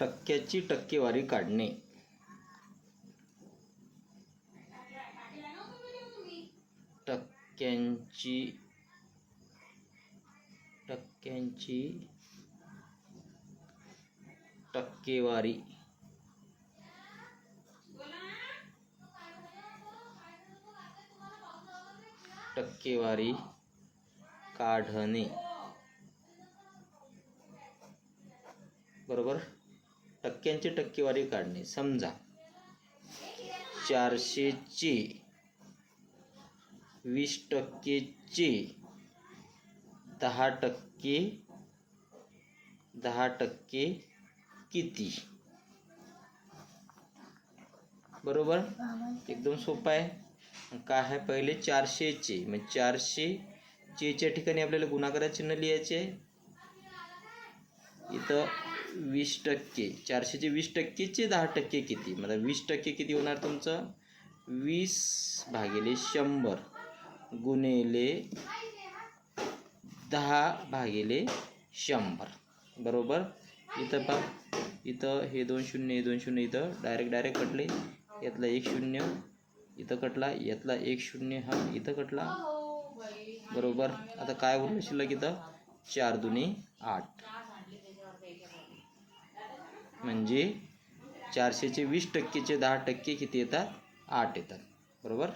टक्क्याची टक्केवारी काढणे. टक्क्यांची टक्क्यांची टक्केवारी. टक्केवारी काढणे. बरोबर? टक्क्यांची टक्केवारी काढणे. समजा चारशेचे वीस टक्केचे दहा टक्के दहा टक्के किती? बरोबर? एकदम सोपं आहे. काय आहे पहिले? चारशेचे. म्हणजे चारशे चेच्या ठिकाणी आपल्याला गुणाकाराचे चिन्ह लिहायचे इथं वीस टक्के चारशेचे वीस टक्केचे दहा टक्के किती? मतलब वीस टक्के किती होणार तुमचं? वीस भागिले शंभर गुणिले दहा भागिले शंभर. बरोबर? इथं पा इथं हे दोन शून्य हे दोन शून्य इथं डायरेक्ट डायरेक्ट कटले. यातला एक शून्य इथं कटला. यातला एक शून्य हा इथं कटला. बरोबर? आता काय उरलं शिल्लक इथं? चार दुने आठ. म्हणजे चारशेचे वीस टक्केचे दहा टक्के किती येतात? आठ येतात. बरोबर?